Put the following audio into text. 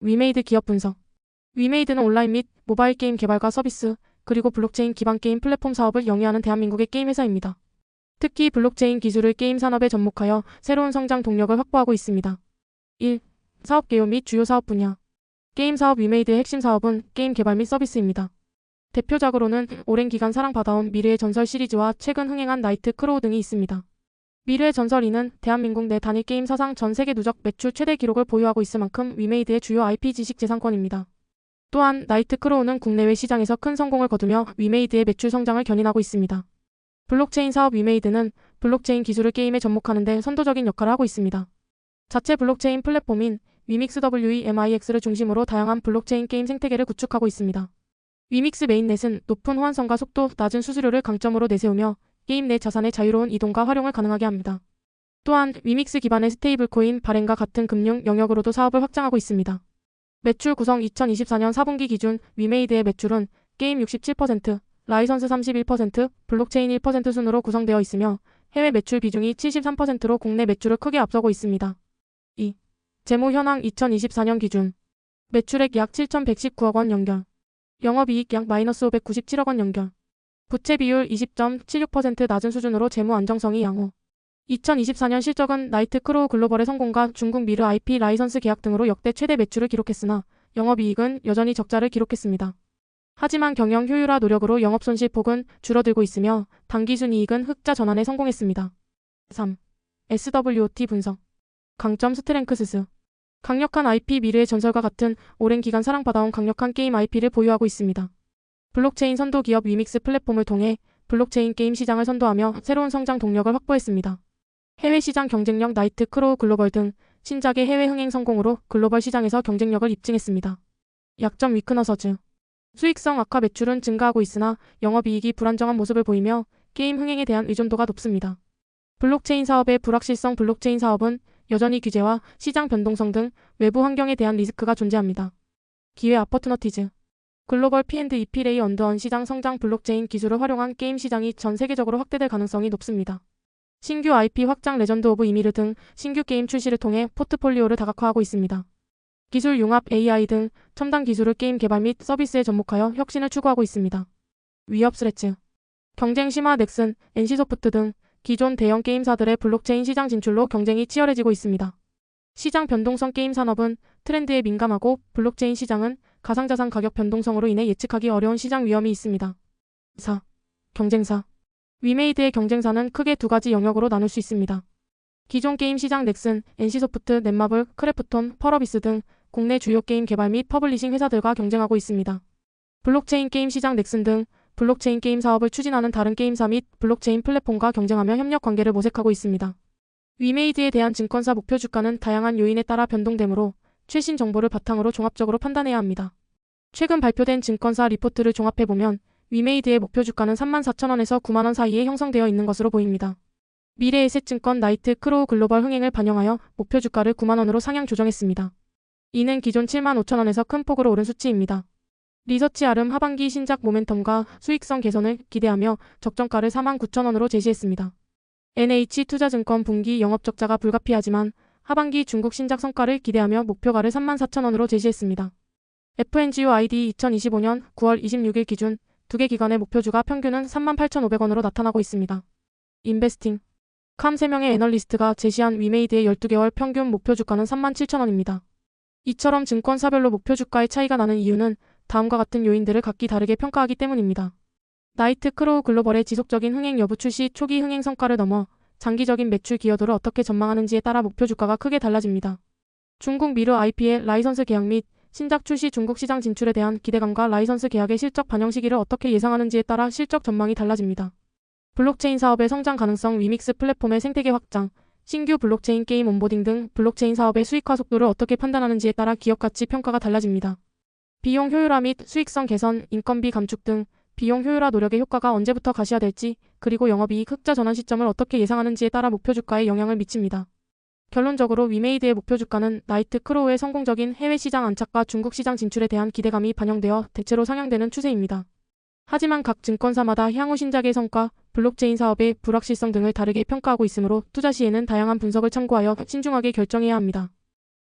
위메이드 기업 분석 위메이드는 온라인 및 모바일 게임 개발과 서비스, 그리고 블록체인 기반 게임 플랫폼 사업을 영위하는 대한민국의 게임 회사입니다. 특히 블록체인 기술을 게임 산업에 접목하여 새로운 성장 동력을 확보하고 있습니다. 1. 사업 개요 및 주요 사업 분야 게임 사업 위메이드의 핵심 사업은 게임 개발 및 서비스입니다. 대표작으로는 오랜 기간 사랑받아온 미래의 전설 시리즈와 최근 흥행한 나이트 크로우 등이 있습니다. 미래의 전설 2는 대한민국 내 단일 게임 사상 전 세계 누적 매출 최대 기록을 보유하고 있을 만큼 위메이드의 주요 IP 지식 재산권입니다. 또한 나이트 크로우는 국내외 시장에서 큰 성공을 거두며 위메이드의 매출 성장을 견인하고 있습니다. 블록체인 사업 위메이드는 블록체인 기술을 게임에 접목하는 데 선도적인 역할을 하고 있습니다. 자체 블록체인 플랫폼인 위믹스 WEMIX를 중심으로 다양한 블록체인 게임 생태계를 구축하고 있습니다. 위믹스 메인넷은 높은 호환성과 속도, 낮은 수수료를 강점으로 내세우며 게임 내 자산의 자유로운 이동과 활용을 가능하게 합니다. 또한 위믹스 기반의 스테이블 코인 발행과 같은 금융 영역으로도 사업을 확장하고 있습니다. 매출 구성 2024년 4분기 기준 위메이드의 매출은 게임 67%, 라이선스 31%, 블록체인 1% 순으로 구성되어 있으며 해외 매출 비중이 73%로 국내 매출을 크게 앞서고 있습니다. 2. 재무 현황 2024년 기준 매출액 약 7,119억 원 연결 영업이익 약 마이너스 597억 원 연결 부채 비율 20.76% 낮은 수준으로 재무 안정성이 양호 2024년 실적은 나이트 크로우 글로벌의 성공과 중국 미르 IP 라이선스 계약 등으로 역대 최대 매출을 기록했으나 영업이익은 여전히 적자를 기록했습니다. 하지만 경영 효율화 노력으로 영업 손실 폭은 줄어들고 있으며 당기순이익은 흑자 전환에 성공했습니다. 3. SWOT 분석 강점 스트랭크스스 강력한 IP 미르의 전설과 같은 오랜 기간 사랑받아온 강력한 게임 IP를 보유하고 있습니다. 블록체인 선도 기업 위믹스 플랫폼을 통해 블록체인 게임 시장을 선도하며 새로운 성장 동력을 확보했습니다. 해외 시장 경쟁력 나이트 크로우 글로벌 등 신작의 해외 흥행 성공으로 글로벌 시장에서 경쟁력을 입증했습니다. 약점 위크너서즈 수익성 악화 매출은 증가하고 있으나 영업이익이 불안정한 모습을 보이며 게임 흥행에 대한 의존도가 높습니다. 블록체인 사업의 불확실성 블록체인 사업은 여전히 규제와 시장 변동성 등 외부 환경에 대한 리스크가 존재합니다. 기회 아퍼트너티즈 글로벌 P&EP 레이 언더언 시장 성장 블록체인 기술을 활용한 게임 시장이 전 세계적으로 확대될 가능성이 높습니다. 신규 IP 확장 레전드 오브 이미르 등 신규 게임 출시를 통해 포트폴리오를 다각화하고 있습니다. 기술 융합 AI 등 첨단 기술을 게임 개발 및 서비스에 접목하여 혁신을 추구하고 있습니다. 위협 스레츠 경쟁 심화 넥슨, NC소프트 등 기존 대형 게임사들의 블록체인 시장 진출로 경쟁이 치열해지고 있습니다. 시장 변동성 게임 산업은 트렌드에 민감하고 블록체인 시장은 가상자산 가격 변동성으로 인해 예측하기 어려운 시장 위험이 있습니다. 4. 경쟁사 위메이드의 경쟁사는 크게 두 가지 영역으로 나눌 수 있습니다. 기존 게임 시장 넥슨, NC소프트, 넷마블, 크래프톤, 펄어비스 등 국내 주요 게임 개발 및 퍼블리싱 회사들과 경쟁하고 있습니다. 블록체인 게임 시장 넥슨 등 블록체인 게임 사업을 추진하는 다른 게임사 및 블록체인 플랫폼과 경쟁하며 협력 관계를 모색하고 있습니다. 위메이드에 대한 증권사 목표 주가는 다양한 요인에 따라 변동되므로 최신 정보를 바탕으로 종합적으로 판단해야 합니다. 최근 발표된 증권사 리포트를 종합해보면 위메이드의 목표 주가는 34,000원에서 9만원 사이에 형성되어 있는 것으로 보입니다. 미래에셋증권 나이트 크로우 글로벌 흥행을 반영하여 목표 주가를 9만원으로 상향 조정했습니다. 이는 기존 7만 5천원에서 큰 폭으로 오른 수치입니다. 리서치 아름 하반기 신작 모멘텀과 수익성 개선을 기대하며 적정가를 4만 9천원으로 제시했습니다. NH투자증권 분기 영업적자가 불가피하지만 하반기 중국 신작 성과를 기대하며 목표가를 3만 4천원으로 제시했습니다. FNGO ID 2025년 9월 26일 기준 두 개 기관의 목표주가 평균은 3만 8,500원으로 나타나고 있습니다. 인베스팅 캄 3명의 애널리스트가 제시한 위메이드의 12개월 평균 목표 주가는 3만 7천원입니다. 이처럼 증권사별로 목표 주가의 차이가 나는 이유는 다음과 같은 요인들을 각기 다르게 평가하기 때문입니다. 나이트 크로우 글로벌의 지속적인 흥행 여부 출시 초기 흥행 성과를 넘어 장기적인 매출 기여도를 어떻게 전망하는지에 따라 목표 주가가 크게 달라집니다. 중국 미르 IP의 라이선스 계약 및 신작 출시 중국 시장 진출에 대한 기대감과 라이선스 계약의 실적 반영 시기를 어떻게 예상하는지에 따라 실적 전망이 달라집니다. 블록체인 사업의 성장 가능성 위믹스 플랫폼의 생태계 확장, 신규 블록체인 게임 온보딩 등 블록체인 사업의 수익화 속도를 어떻게 판단하는지에 따라 기업 가치 평가가 달라집니다. 비용 효율화 및 수익성 개선, 인건비 감축 등 비용 효율화 노력의 효과가 언제부터 가시화될지, 그리고 영업이익 흑자 전환 시점을 어떻게 예상하는지에 따라 목표 주가에 영향을 미칩니다. 결론적으로 위메이드의 목표 주가는 나이트 크로우의 성공적인 해외 시장 안착과 중국 시장 진출에 대한 기대감이 반영되어 대체로 상향되는 추세입니다. 하지만 각 증권사마다 향후 신작의 성과, 블록체인 사업의 불확실성 등을 다르게 평가하고 있으므로 투자 시에는 다양한 분석을 참고하여 신중하게 결정해야 합니다.